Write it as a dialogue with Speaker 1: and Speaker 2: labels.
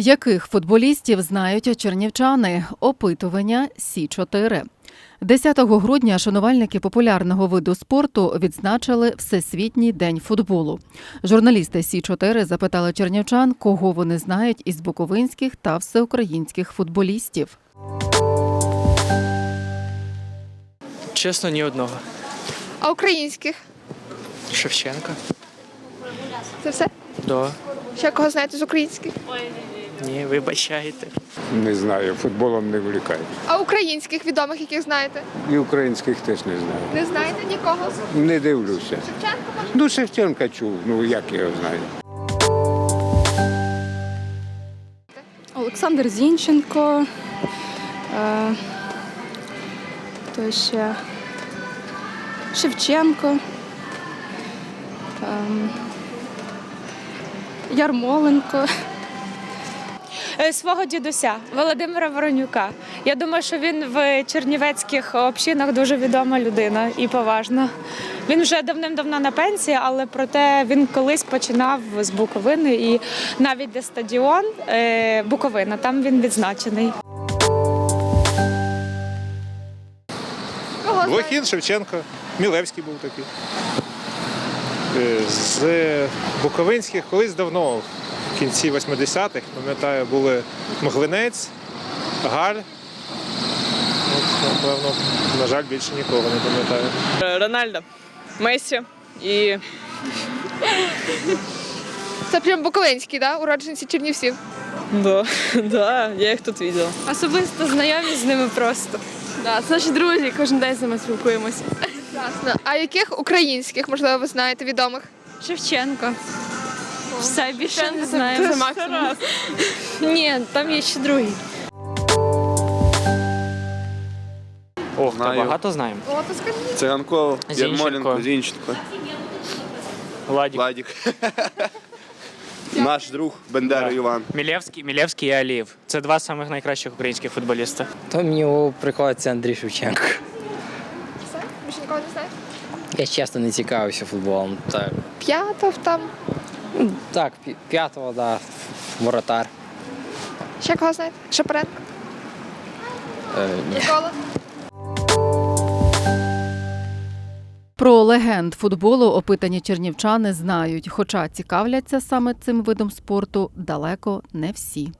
Speaker 1: Яких футболістів знають чернівчани? Опитування Сі 4 10 грудня шанувальники популярного виду спорту відзначили Всесвітній день футболу. Журналісти Сі 4 запитали чернівчан, кого вони знають із буковинських та всеукраїнських футболістів.
Speaker 2: Чесно, ні одного.
Speaker 3: А українських?
Speaker 2: Шевченка?
Speaker 3: Це все?
Speaker 2: Да.
Speaker 3: Ще кого знаєте з українських?
Speaker 2: Ні, вибачайте.
Speaker 4: Не знаю, футболом не влікаю.
Speaker 3: А українських відомих, яких знаєте?
Speaker 4: І українських теж не знаю.
Speaker 3: Не знаєте нікого?
Speaker 4: Не дивлюся.
Speaker 3: Шевченко може?
Speaker 4: Ну, Шевченка чув, ну як я його знаю.
Speaker 5: Олександр Зінченко. Е, то ще Шевченко. Ем, Ярмоленко.
Speaker 6: Е, Свого дідуся Володимира Воронюка. Я думаю, що він в чернівецьких общинах дуже відома людина і поважна. Він вже давним-давно на пенсії, але проте він колись починав з Буковини і навіть де стадіон е, Буковина, там він відзначений.
Speaker 7: Лохін, Шевченко, Мілевський був такий. Е, З Буковинських колись давно, в кінці 80-х, пам'ятаю, були Мглинець, Галь. От, напевно, на жаль, більше нікого не пам'ятаю.
Speaker 8: Рональдо, Месі і
Speaker 3: Це прям буковинський, да? уродженці Чернівців.
Speaker 8: да, да, я їх тут бачила.
Speaker 6: Особисто знайомі з ними просто.
Speaker 5: Да, це наші друзі, кожен день з ними спілкуємося.
Speaker 3: Ясно. А яких українських, можливо, ви знаєте відомих?
Speaker 6: Шевченко. Все більше не
Speaker 5: Це
Speaker 6: знаю.
Speaker 5: максимум.
Speaker 6: Ні, там є ще другий.
Speaker 2: Ох, та
Speaker 9: Знаю.
Speaker 2: багато знаємо.
Speaker 3: То.
Speaker 9: Циганков,
Speaker 2: Зінченко.
Speaker 9: Ярмоленко, Зінченко,
Speaker 2: Ладік.
Speaker 9: Владік. Наш друг Бендера
Speaker 2: Да.
Speaker 9: Іван.
Speaker 2: Мілєвський, Мілєвський і Алієв. Це два самих найкращих українських футболіста.
Speaker 10: То мені приходиться Андрій Шевченко.
Speaker 3: Все? Більше нікого не знаєте?
Speaker 10: Я чесно не цікавився футболом. Так,
Speaker 3: П'ятов там.
Speaker 10: Так п'ятого, да, воротар.
Speaker 3: Ще кого знаєте? Шапаренко?
Speaker 10: Е,
Speaker 3: Микола?
Speaker 1: Про легенд футболу опитані чернівчани знають, хоча цікавляться саме цим видом спорту далеко не всі.